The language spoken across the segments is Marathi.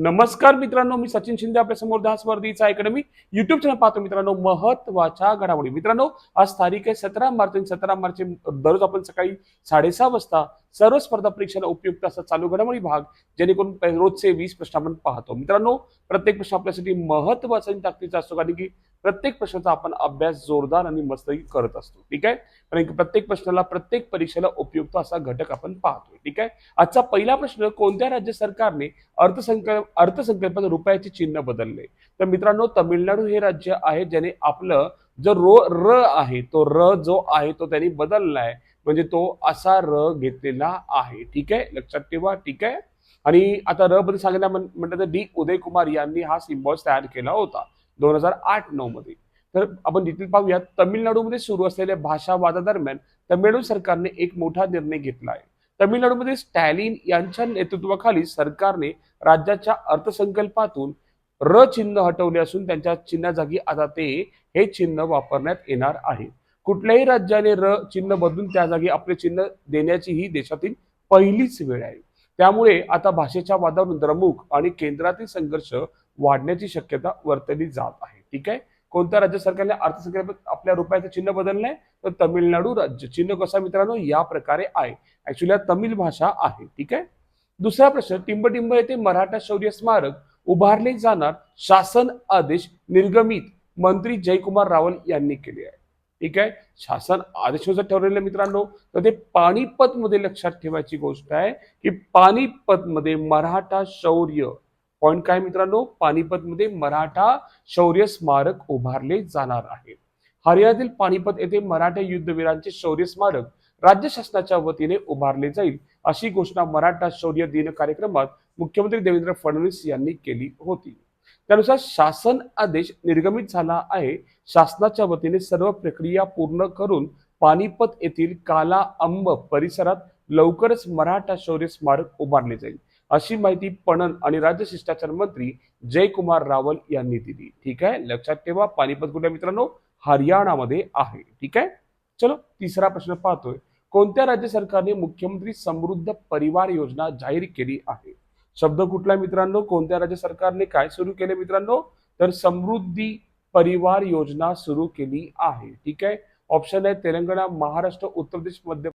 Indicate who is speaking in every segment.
Speaker 1: नमस्कार मित्रांनो मी सचिन शिंदे आपल्यासमोर दहा स्पर्धेचा अकॅडमी युट्यूब चॅनल पाहतो मित्रांनो. महत्त्वाच्या घडामोडी. मित्रांनो आज तारीख आहे सतरा मार्च आणि सतरा मार्च दररोज आपण सकाळी साडेसहा वाजता सर्व स्पर्धा परीक्षेला उपयुक्त असा चालू घडामोडी भाग जेणेकरून रोजचे वीस प्रश्न आपण पाहतो. मित्रांनो प्रत्येक प्रश्न आपल्यासाठी महत्त्वाचा आणि ताकदीचा असतो. कारण की प्रत्येक प्रश्नाचा आपण अभ्यास जोरदार आणि मस्त करत असतो. ठीक आहे? कारण की प्रत्येक प्रश्नाला प्रत्येक परीक्षेला उपयुक्त असा घटक आपण पाहतो ठीक आहे? आजचा पहिला प्रश्न कोणत्या राज्य सरकारने अर्थसंकल्प अर्थसंकल्पात रुपयाचे चिन्ह बदलले? तर मित्रांनो तमिळनाडू हे राज्य आहे ज्याने आपलं जो रो र आहे तो र जो आहे तो त्यांनी बदललाय म्हणजे तो असा र घेतलेला आहे. ठीक आहे? लक्षात ठेवा. ठीक आहे? आणि आता र बद्दल सांगितलं म्हणतात म्हटलं तर डी. उदय कुमार यांनी हा सिम्बॉल्स तयार केला होता. दोन हजार आठ नऊ मध्ये तर आपण डिटेल पाहूया तमिळनाडूमध्ये सुरू असलेल्या भाषा वादादरम्यान तमिळनाडू सरकारने एक मोठा निर्णय घेतला आहे. तमिळनाडूमध्ये स्टॅलिन यांच्या नेतृत्वाखाली सरकारने राज्याच्या अर्थसंकल्पातून र चिन्ह हटवले असून त्यांच्या चिन्हाजागी आता ते हे चिन्ह वापरण्यात येणार आहे. कुठल्याही राज्याने र चिन्ह बदलून त्या जागी आपले चिन्ह देण्याची ही देशातील पहिलीच वेळ आहे. त्यामुळे आता भाषेच्या वादावरून द्रमुक आणि केंद्रातील संघर्ष वाढण्याची शक्यता वर्तली जात आहे. ठीक आहे? कोणत्या राज्य सरकारने अर्थसंकल्पात आपल्या रुपयाचं चिन्ह बदललंय? तर तमिळनाडू राज्य. चिन्ह कसा मित्रांनो? या प्रकारे आहे. ऍक्च्युली तमिळ भाषा आहे. ठीक आहे? दुसरा प्रश्न टिंबटिंब येथे मराठा शौर्य स्मारक उभारले जाणार शासन आदेश निर्गमित मंत्री जयकुमार रावल यांनी केले आहे. ठीक आहे? शासन जर ठरवलेलं मित्रांनो. तर ते पानिपत मध्ये लक्षात ठेवायची गोष्ट आहे की पानिपत मध्ये मराठा शौर्य पॉईंट काय मित्रांनो पानिपत मध्ये मराठा शौर्य स्मारक उभारले जाणार आहे. हरियाणातील पानिपत येथे मराठा युद्धवीरांचे शौर्य स्मारक राज्य शासनाच्या वतीने उभारले जाईल अशी घोषणा मराठा शौर्य दिन कार्यक्रमात मुख्यमंत्री देवेंद्र फडणवीस यांनी केली होती. त्यानुसार शासन आदेश निर्गमित झाला आहे. शासनाच्या वतीने सर्व प्रक्रिया पूर्ण करून पानिपत येथील काला अंब परिसरात लवकरच मराठा शौर्य स्मारक उभारले जाईल. अशी माहिती पणन आणि राज्य शिष्टाचार मंत्री जयकुमार रावल यांनी दिली. ठीक आहे? लक्षात ठेवा. पानिपत कुठे मित्रांनो? हरियाणामध्ये आहे. ठीक आहे? चलो तिसरा प्रश्न पाहतोय. कोणत्या राज्य सरकारने मुख्यमंत्री समृद्ध परिवार योजना जाहीर केली आहे? शब्द कुठला मित्रांनो? कोणत्या राज्य सरकारने काय सुरू केले मित्रांनो? तर समृद्धी परिवार योजना सुरू केली आहे. ठीक आहे? ऑप्शन आहे तेलंगणा महाराष्ट्र उत्तर प्रदेश मध्य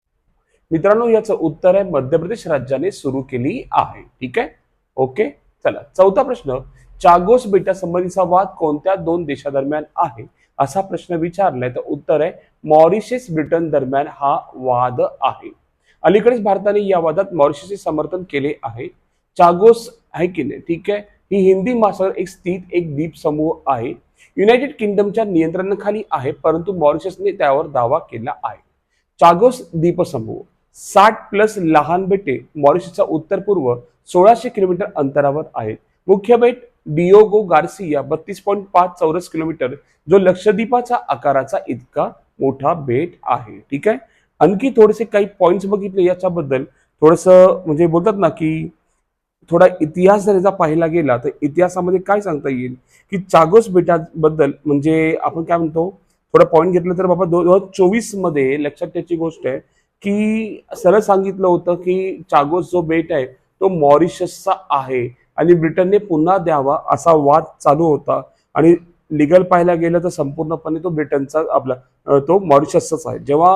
Speaker 1: मित्रांनो याचं उत्तर आहे मध्य प्रदेश राज्याने सुरू केली आहे. ठीक आहे? ओके? चला चौथा प्रश्न. चागोस बेटासंबंधीचा वाद कोणत्या दोन देशादरम्यान आहे? असा प्रश्न विचारलाय. तर उत्तर आहे मॉरिशस ब्रिटन दरम्यान हा वाद आहे. अलीकडेच भारताने या वादात मॉरिशसचे समर्थन केले आहे. चागोस आहे की नाही? ठीक आहे? ही हिंदी महासागर एक स्थित एक द्वीप समूह आहे. युनायटेड किंगडमच्या नियंत्रणाखाली आहे परंतु मॉरिशसने त्यावर दावा केला आहे. चागोस द्वीपसमूह साठ प्लस लहान बेटे मॉरिशसचा उत्तर पूर्व सोळाशे किलोमीटर अंतरावर आहेत. मुख्य बेट डिओगो गार्सिया बत्तीस पॉईंट पाच चौरस किलोमीटर जो लक्षद्वीपाचा आकाराचा इतका मोठा बेट आहे. ठीक आहे? आणखी थोडेसे काही पॉइंट्स बघितले याच्याबद्दल. थोडस म्हणजे बोलतात ना की थोडा इतिहास जर याचा पाहायला गेला तर इतिहासामध्ये काय सांगता येईल? की चागोस बेटाबद्दल म्हणजे आपण काय म्हणतो? थोडा पॉईंट घेतलं तर बाबा दोन हजार चोवीसमध्ये लक्षात त्याची गोष्ट आहे. की सरळ सांगितलं होतं की चागोस जो बेट आहे तो मॉरिशसचा आहे आणि ब्रिटनने पुन्हा द्यावा असा वाद चालू होता. आणि लिगल पाहायला गेलं तर संपूर्णपणे तो ब्रिटनचा आपला तो मॉरिशसचाच आहे. जेव्हा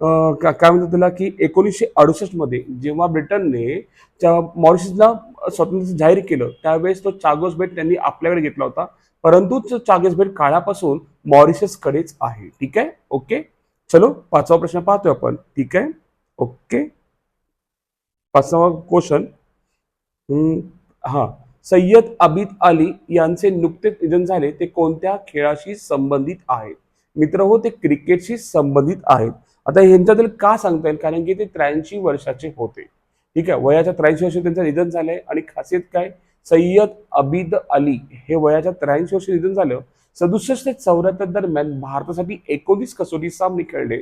Speaker 1: काय म्हणतात त्याला की एकोणीसशे अडुसष्टमध्ये जेव्हा ब्रिटनने मॉरिशसला स्वातंत्र्य जाहीर केलं त्यावेळेस तो चागोस बेट त्यांनी आपल्याकडे घेतला होता. परंतु चागोस बेट काळापासून मॉरिशसकडेच आहे. ठीक आहे? ओके? चलो पाचवा प्रश्न पाहतोय आपण. ठीक आहे? ओके. पाचवा क्वेश्चन हा. सय्यद अबिद अली यांचे नुकतेच निधन झाले. ते कोणत्या खेळाशी संबंधित आहेत? मित्र हो ते क्रिकेटशी संबंधित आहेत. आता ह्यांच्याबद्दल का सांगता येईल? कारण की ते त्र्याऐंशी वर्षाचे होते. ठीक आहे? वयाच्या त्र्याऐंशी वर्षी त्यांचं निधन झालंय. आणि खासियत काय? सय्यद अबिद अली हे वयाच्या त्र्याऐंशी वर्षी निधन झालं. सदुसष्ट ते चौऱ्याहत्तर दरम्यान भारतासाठी एकोणीस कसोटी सामने खेळले.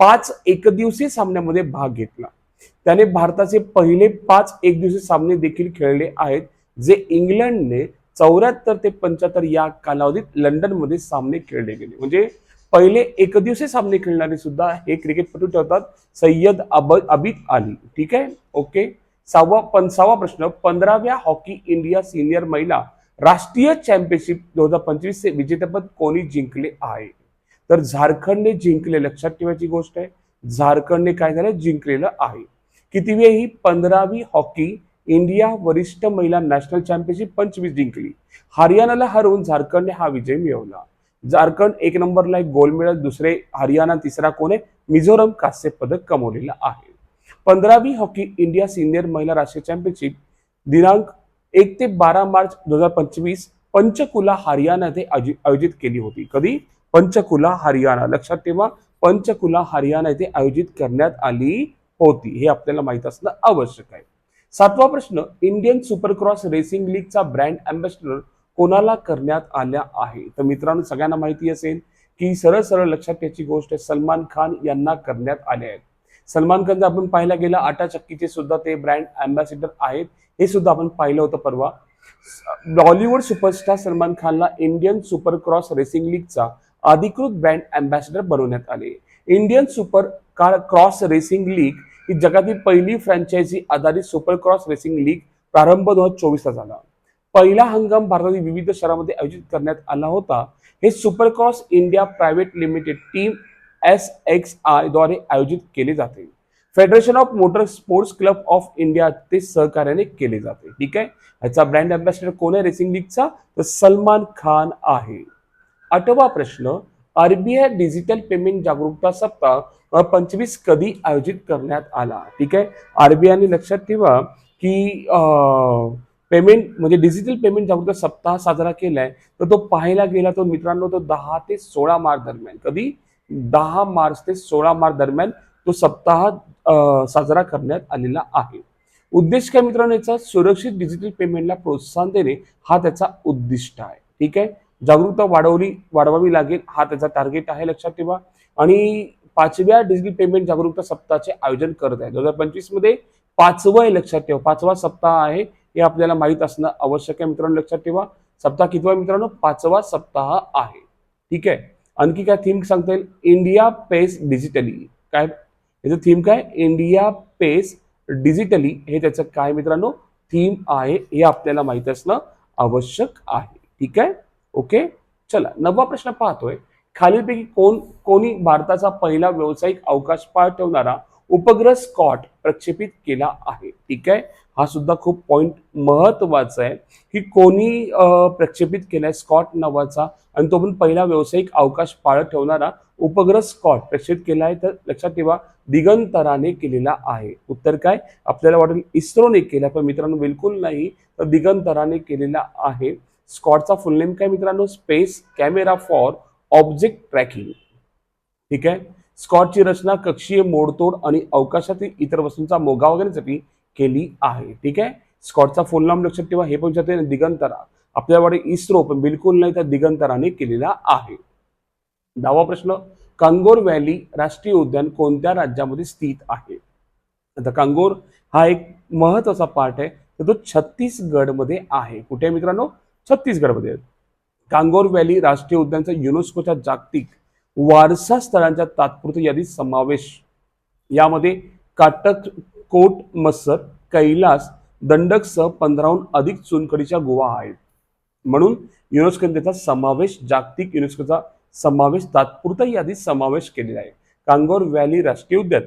Speaker 1: पाच एकदिवसीय सामन्यामध्ये भाग घेतला. त्याने भारताचे पहिले पाच एकदिवसीय सामने देखील खेळले आहेत जे इंग्लंडने चौऱ्याहत्तर ते पंच्याहत्तर या कालावधीत लंडनमध्ये सामने खेळले गेले. म्हणजे पहिले एकदिवसीय सामने खेळणारे सुद्धा हे क्रिकेटपटू ठरतात सय्यद अब अबिद अली. ठीक आहे? ओके? सहावा पंचावा प्रश्न पंधराव्या हॉकी इंडिया सिनियर महिला राष्ट्रीय चॅम्पियनशिप दोन हजार पंचवीस चे विजेतेपद कोणी जिंकले आहे? तर झारखंडने जिंकले लक्षात ठेवायची गोष्ट आहे. झारखंडने काय झालं? जिंकलेलं आहे. कितीवी ही पंधरावी हॉकी इंडिया वरिष्ठ महिला नॅशनल चॅम्पियनशिप पंचवीस जिंकली. हरियाणाला हरवून झारखंडने हा विजय मिळवला. झारखंड एक नंबरला एक गोल्ड मेडल दुसरे हरियाणा तिसरा कोण आहे? मिझोरम कांस्य पदक कमवलेलं आहे. पंधरावी हॉकी इंडिया सिनियर महिला राष्ट्रीय चॅम्पियनशिप दिनांक एक ते बारा मार्च दोन हजार पंचवीस पंचकुला हरियाणा येथे आयोजित केली होती. कधी? पंचकुला हरियाणा. लक्षात ठेवा पंचकुला हरियाणा येथे आयोजित करण्यात आली होती. हे आपल्याला माहीत असणं आवश्यक आहे. सातवा प्रश्न इंडियन सुपरक्रॉस रेसिंग लीगचा ब्रँड अँबॅसिडर कोणाला करण्यात आल्या आहे? तर मित्रांनो सगळ्यांना माहिती असेल की सरळ सरळ लक्षात त्याची गोष्ट आहे सलमान खान यांना करण्यात आल्या आहेत. सलमान खानचा आपण पाहायला गेलं आटा चक्कीचे सुद्धा ते ब्रँड अँबॅसिडर आहेत. हे सुद्धा आपण पाहिलं होतं परवा. बॉलिवूड सुपरस्टार सलमान खानला इंडियन सुपर क्रॉस रेसिंग लीगचा अधिकृत ब्रँड अँबॅसिडर बनवण्यात आले. Indian super car cross racing league ही जगातील पहिली फ्रँचायझी आधारित सुपर क्रॉस रेसिंग लीग प्रारंभ दोन हजार चोवीसला झाला. पहिला हंगाम भारतातील विविध शहरांमध्ये आयोजित करण्यात आला होता. हे super cross India private limited team S X आयद्वारे आयोजित केले जाते. Federation of motor sports club of India ते सहकार्याने केले जाते. ठीक आहे? ह्याचा ब्रँड अँबॅसिडर कोण आहे? रेसिंग लीगचा तर सलमान खान आहे. आठवा प्रश्न आरबीआय डिजिटल पेमेंट जागरूकता सप्ताह पंचवीस कधी आयोजित करण्यात आला? ठीक आहे? आरबीआयने लक्षात ठेवा की पेमेंट म्हणजे डिजिटल पेमेंट जागरूकता सप्ताह साजरा केलाय तर तो पाहायला गेला तो मित्रांनो तो दहा ते सोळा मार्च दरम्यान. कधी? दहा मार्च ते सोळा मार्च दरम्यान तो सप्ताह साजरा करण्यात आलेला आहे. उद्देश काय मित्रांनो याचा? सुरक्षित डिजिटल पेमेंटला प्रोत्साहन देणे हा त्याचा उद्दिष्ट आहे. ठीक आहे? जागरूकता वाढवली वाढवावी लागेल हा त्याचा टार्गेट आहे लक्षात ठेवा. आणि पाचव्या डिजिटल पेमेंट जागरूकता सप्ताहाचे आयोजन करत आहे. दोन हजार पंचवीसमध्ये पाचवं आहे लक्षात ठेवा. पाचवा सप्ताह आहे हे आपल्याला माहीत असणं आवश्यक आहे मित्रांनो लक्षात ठेवा. सप्ताह कितवा मित्रांनो? पाचवा सप्ताह आहे. ठीक आहे? आणखी काय थीम सांगता येईल? इंडिया पेस डिजिटली काय? याचं थीम काय? इंडिया पेस डिजिटली हे त्याचं काय मित्रांनो? थीम आहे. हे आपल्याला माहीत असणं आवश्यक आहे. ठीक आहे? ओके चला नववा प्रश्न पाहतोय. खालीलपैकी कोण कोणी भारताचा पहिला व्यावसायिक अवकाश पार ठेवणारा उपग्रह स्कॉट प्रक्षेपित केला आहे. ठीक आहे? हा सुद्धा खूप पॉइंट महत्त्वाचा आहे. की कोणी प्रक्षेपित केलाय स्कॉट नावाचा आणि तो पण पहिला व्यावसायिक अवकाश पाळत ठेवणारा उपग्रह स्कॉट प्रक्षेपित केला आहे तर लक्षात ठेवा दिगंतराने केलेला आहे. उत्तर काय? आपल्याला वाटेल इस्रोने केला पण मित्रांनो बिलकुल नाही तर दिगंतराने केलेला आहे. स्कॉटचा फुल नेम काय मित्रांनो? Space camera for object tracking ठीक आहे? स्कॉटची रचना कक्षीय मोडतोड आणि अवकाशातील इतर वस्तूंचा मोगा वगैरेसाठी केली आहे. ठीक आहे? स्कॉटचा फोन नाम लक्षात ठेवा. हे पण विचारते दिगंतरा. आपल्याकडे इस्रो पण बिलकुल नाही तर दिगंतराने केलेला आहे. दहावा प्रश्न. कांगोर व्हॅली राष्ट्रीय उद्यान कोणत्या राज्यामध्ये स्थित आहे? आता कांगोर हा एक महत्त्वाचा पार्ट आहे. तर तो छत्तीसगडमध्ये आहे. कुठे मित्रांनो? छत्तीसगडमध्ये. आहे. कांगोर व्हॅली राष्ट्रीय उद्यानचा युनेस्कोच्या जागतिक वारसा स्थळांच्या तात्पुरत्या यादीत समावेश. यामध्ये काटक कोट मसर कैलास दंडकसह पंधराहून अधिक चुनखडीच्या गुहा आहेत. म्हणून युनेस्कोने त्याचा समावेश जागतिक युनेस्कोचा समावेश तात्पुरत्या यादीत समावेश केलेला आहे. कांगोर व्हॅली राष्ट्रीय उद्यान.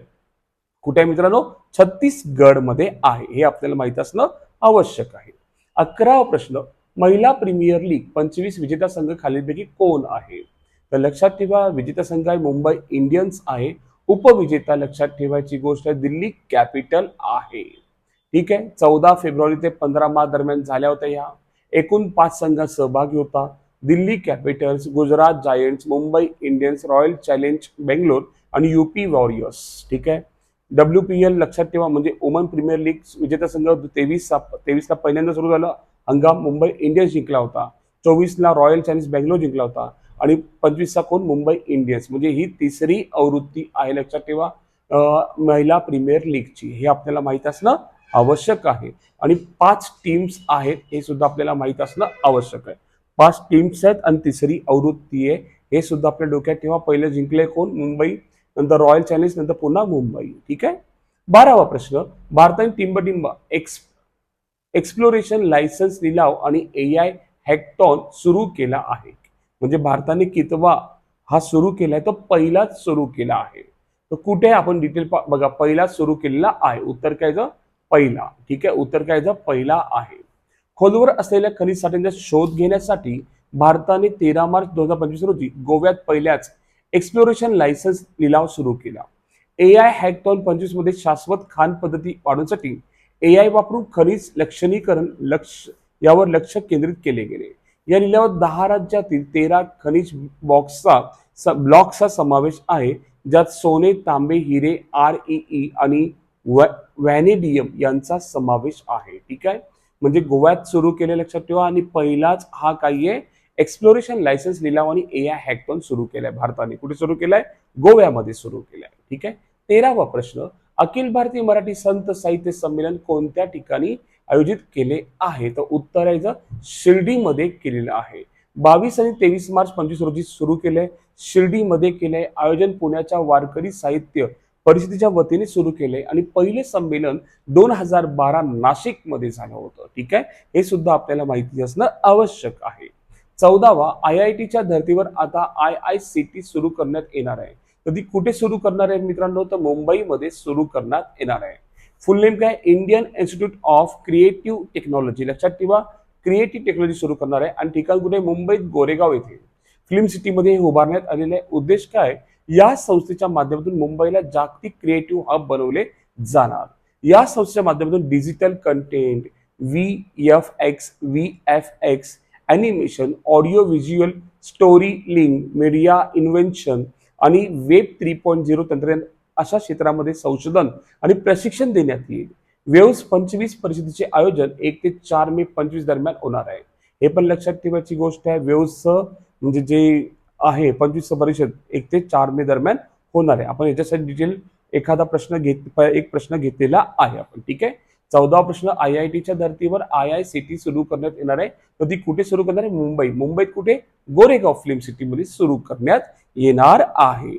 Speaker 1: कुठे मित्रांनो? छत्तीसगडमध्ये आहे. हे आपल्याला माहीत असणं आवश्यक आहे. अकरावा प्रश्न महिला प्रीमियर लीग पंचवीस विजेता संघ खालीलपैकी कोण आहे? तर लक्षात ठेवा विजेता संघ आहे मुंबई इंडियन्स आहे. उपविजेता लक्षात ठेवायची गोष्ट दिल्ली कॅपिटल आहे. ठीक आहे? चौदा फेब्रुवारी ते पंधरा मार्च दरम्यान झाल्या होत्या ह्या. एकूण पाच संघात सहभागी होता. Delhi capitals Gujarat giants Mumbai Indians royal challenge Bangalore आणि युपी वॉरियर्स. ठीक आहे? डब्ल्यू पी एल लक्षात ठेवा म्हणजे वुमन प्रीमियर लीग विजेता संघ तेवीस तेवीसला पहिल्यांदा सुरू झालं. हंगाम मुंबई इंडियन्स जिंकला होता. चोवीसला रॉयल चॅलेंज बेंगलोर जिंकला होता. आणि पंचवीसचा कोण? मुंबई इंडियन्स. म्हणजे ही तिसरी आवृत्ती आहे. लक्षात ठेवा महिला प्रीमियर लीगची. हे आपल्याला माहीत असणं आवश्यक आहे. आणि पाच टीम्स आहेत हे सुद्धा आपल्याला माहीत असणं आवश्यक आहे. पाच टीम्स आहेत आणि तिसरी आवृत्ती आहे. हे सुद्धा आपल्या डोक्यात ठेवा. पहिले जिंकले कोण? मुंबई नंतर रॉयल चॅलेंज नंतर पुन्हा मुंबई. ठीक आहे? बारावा प्रश्न. भारताने टिंबटिंब एक्स एक्सप्लोरेशन लायसन्स लिलाव आणि ए आय हॅकटॉन सुरू केला आहे. म्हणजे भारताने कितवा हा सुरू केलाय तो पहिलाच सुरू केला आहे. तर कुठे आपण डिटेल बघा पहिलाच सुरू केलेला आहे. उत्तर काय पहिला. ठीक आहे? उत्तर काय पहिला आहे. खोलवर असलेल्या खनिज साठ्यांचा शोध घेण्यासाठी भारताने तेरा मार्च दोन हजार पंचवीस रोजी गोव्यात पहिल्याच एक्सप्लोरेशन लायसन्स लिलाव सुरू केला. ए आय हॅकटॉन पंचवीसमध्ये शाश्वत खान पद्धती वाढवण्यासाठी ए आय वापरून खनिज लक्षणीकरण लक्ष यावर लक्ष केंद्रित केले गेले. या लिलावात दहा राज्यातील तेरा खनिज बॉक्सचा ब्लॉक्सचा समावेश आहे ज्यात सोने तांबे हिरे आर ई आणि व्हॅनेडियम यांचा समावेश आहे. ठीक आहे? म्हणजे गोव्यात सुरू केले लक्षात ठेवा. आणि पहिलाच हा काही आहे. एक्सप्लोरेशन लायसन्स लिलाव आणि ए आय हॅकटॉन सुरू केलाय भारताने. कुठे सुरू केलाय? गोव्यामध्ये सुरू केलाय. ठीक आहे? तेरावा प्रश्न. अखिल भारतीय मराठी संत साहित्य संमेलन कोणत्या ठिकाणी आयोजित केले आहे. तर उत्तर आहे जर शिर्डीमध्ये केलेलं आहे. बावीस आणि तेवीस मार्च पंचवीस रोजी सुरू केलंय. शिर्डीमध्ये केलंय. आयोजन पुण्याच्या वारकरी साहित्य परिषदेच्या वतीने सुरू केले आणि पहिले संमेलन दोन हजार बारा नाशिकमध्ये झालं होतं. ठीक आहे? हे सुद्धा आपल्याला माहिती असणं आवश्यक आहे. चौदावा आय आय टीच्या धर्तीवर आता आय आय सी टी सुरू करण्यात येणार आहे. तर ती कुठे सुरू करणार आहे मित्रांनो? तर मुंबईमध्ये सुरू करण्यात येणार आहे. फुल नेम काय? Indian institute of creative technology लक्षात ठेवा क्रिएटिव्ह टेक्नॉलॉजी सुरू करणार आहे आणि ठिकाण कुठे मुंबईत गोरेगाव येथे. फिल्म सिटीमध्ये हे उभारण्यात आलेले आहे उद्देश काय? या संस्थेच्या माध्यमातून मुंबईला जागतिक क्रिएटिव्ह हब बनवले जाणार. या संस्थेच्या माध्यमातून digital content V F X V F X animation audio visual story link media invention आणि वेब थ्री पॉईंट झिरो तंत्रज्ञान अशा क्षेत्रामध्ये संशोधन आणि प्रशिक्षण देण्यात येईल. वेव्स पंचवीस परिषदेचे आयोजन एक ते चार मे पंचवीस दरम्यान होणार आहे. हे पण लक्षात ठेवायची गोष्ट आहे वेव्स म्हणजे जे आहे पंचवीस परिषद एक ते चार मे दरम्यान होणार आहे. आपण याच्यासाठी डिटेल एखादा प्रश्न घेत एक प्रश्न घेतलेला आहे आपण ठीक आहे? चौदा प्रश्न आय आय टीच्या धर्तीवर आय आय सिटी सुरू करण्यात येणार आहे. तर ती कुठे सुरू करणार आहे? मुंबई. मुंबईत कुठे? गोरेगाव फिल्म सिटीमध्ये सुरू करण्यात येणार आहे.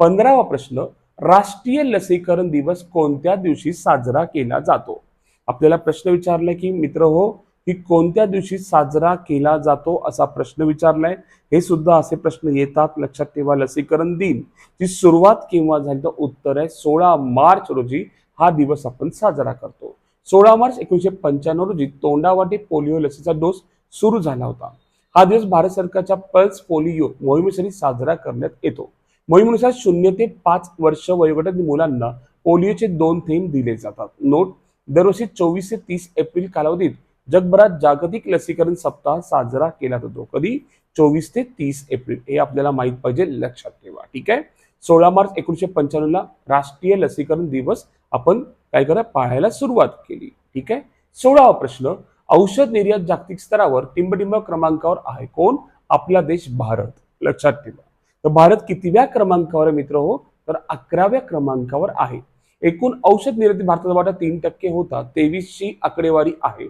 Speaker 1: पंधरावा प्रश्न राष्ट्रीय लसीकरण दिवस कोणत्या दिवशी साजरा केला जातो? आपल्याला प्रश्न विचारला की मित्र हो की कोणत्या दिवशी साजरा केला जातो असा प्रश्न विचारलाय? हे सुद्धा असे प्रश्न येतात. लक्षात ठेवा लसीकरण दिन ची सुरुवात केव्हा झाली तर उत्तर आहे सोळा मार्च रोजी हा दिवस आपण साजरा करतो. सोळा मार्च एकोणीशे पंच्याण्णव रोजी तोंडावाटे पोलिओ लसीचा डोस सुरू झाला होता. हा दिवस भारत सरकारच्या पल्स पोलिओ मोहिमेसाठी साजरा करण्यात येतो. मोहिमेनुसार शून्य ते पाच वर्ष वयोगटातील मुलांना पोलिओचे दोन थेंब दिले जातात. नोट दरवर्षी चोवीस ते तीस एप्रिल कालावधीत जगभरात जागतिक लसीकरण सप्ताह साजरा केला जातो. कधी? चोवीस ते तीस एप्रिल. हे आपल्याला माहीत पाहिजे लक्षात ठेवा. ठीक आहे? सोळा मार्च एकोणीशे पंच्याण्णवला राष्ट्रीय लसीकरण दिवस आपण काय करा? पाहायला सुरुवात केली. ठीक आहे? सोळावा प्रश्न औषध निर्यात जागतिक स्तरावर टिंबटिंब क्रमांकावर आहे कोण? आपला देश भारत. लक्षात ठेवा. तर भारत कितव्या क्रमांकावर मित्र हो? तर अकराव्या क्रमांकावर आहे. एकूण औषध निर्यातीत भारताचा वाटा तीन टक्के होता तेवीसची आकडेवारी आहे.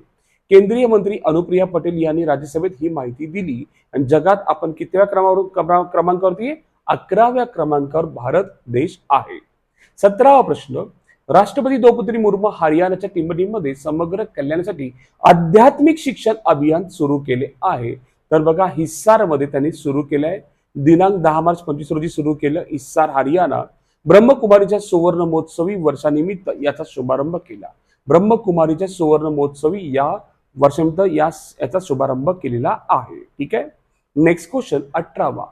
Speaker 1: केंद्रीय मंत्री अनुप्रिया पटेल यांनी राज्यसभेत ही माहिती दिली. आणि जगात आपण कितव्या क्रमांकावर क्रमांकावरती अकराव्या क्रमांकावर भारत देश आहे. सतरावा प्रश्न. राष्ट्रपती द्रौपदी मुर्मू हरियाणाच्या टिंबटिंबमध्ये समग्र कल्याणासाठी आध्यात्मिक शिक्षण अभियान सुरू केले आहे. तर बघा हिस्सारमध्ये त्यांनी सुरू केलं आहे दिनांक दहा मार्च पंचवीस रोजी सुरू केलं इस्सार हरियाणा. ब्रह्मकुमारीच्या सुवर्ण महोत्सवी वर्षानिमित्त याचा शुभारंभ केला. ब्रह्मकुमारीच्या सुवर्ण महोत्सवी या वर्षानिमित्त या याचा शुभारंभ केलेला आहे. ठीक आहे? नेक्स्ट क्वेश्चन अठरावा.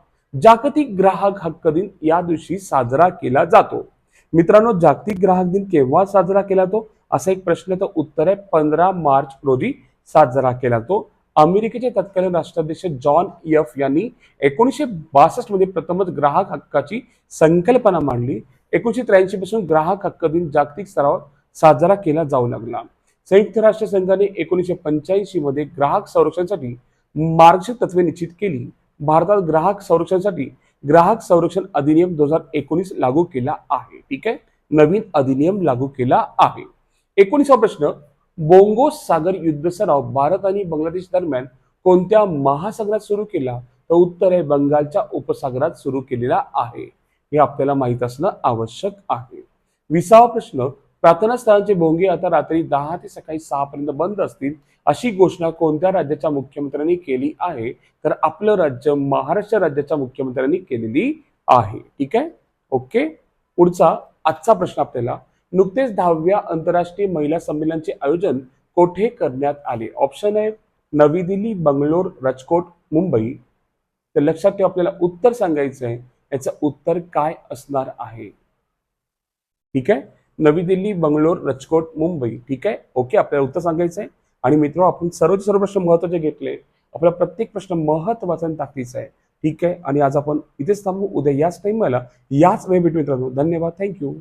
Speaker 1: जागतिक ग्राहक हक्क दिन या दिवशी साजरा केला जातो. मित्रांनो जागतिक ग्राहक दिन केव्हा साजरा केला जातो? असा एक प्रश्न तर उत्तर आहे. पंधरा मार्च रोजी साजरा केला जातो. अमेरिकेचे तत्कालीन राष्ट्राध्यक्ष जॉन यफ यांनी एकोणीसशे बासष्टमध्ये प्रथमच ग्राहक हक्काची संकल्पना मांडली. एकोणीसशे त्र्याऐंशी पासून ग्राहक हक्क दिन जागतिक स्तरावर साजरा केला जाऊ लागला. संयुक्त राष्ट्र संघाने एकोणीसशे पंच्याऐंशी मध्ये ग्राहक संरक्षणासाठी मार्गदर्शक तत्वे निश्चित केली. भारतात ग्राहक संरक्षणासाठी ग्राहक संरक्षण अधिनियम दोन हजार एकोणीस लागू केला आहे. ठीक आहे? नवीन अधिनियम लागू केला आहे. एकोणीसा प्रश्न बोंगो सागर युद्ध सराव भारत आणि बांगलादेश दरम्यान कोणत्या महासागरात सुरू केला? तर उत्तर आहे बंगालच्या उपसागरात सुरू केलेला आहे. हे आपल्याला माहीत असणं आवश्यक आहे. विसावा प्रश्न प्रार्थना स्थळांचे भोंगे आता रात्री दहा ते सकाळी सहा पर्यंत बंद असतील अशी घोषणा कोणत्या राज्याच्या मुख्यमंत्र्यांनी केली आहे? तर आपलं राज्य महाराष्ट्र राज्याच्या मुख्यमंत्र्यांनी केलेली आहे. ठीक आहे? ओके? पुढचा आजचा प्रश्न आपल्याला नुकतेच दहाव्या आंतरराष्ट्रीय महिला संमेलनाचे आयोजन कोठे करण्यात आले? ऑप्शन आहे नवी दिल्ली बंगलोर राजकोट मुंबई. तर लक्षात ठेवा आपल्याला उत्तर सांगायचं आहे. याचं उत्तर काय असणार आहे? ठीक आहे? नवी दिल्ली बंगलोर राजकोट मुंबई. ठीक आहे? ओके आपल्याला उत्तर सांगायचं आहे. आणि मित्र आपण सर्व सर्व प्रश्न महत्त्वाचे घेतले. आपला प्रत्येक प्रश्न महत्त्वाचा आणि ताकदीचा आहे. ठीक आहे? आणि आज आपण इथेच थांबू. उद्या याच टाइमला याच वेळ भेटू मित्रांनो. धन्यवाद. थँक्यू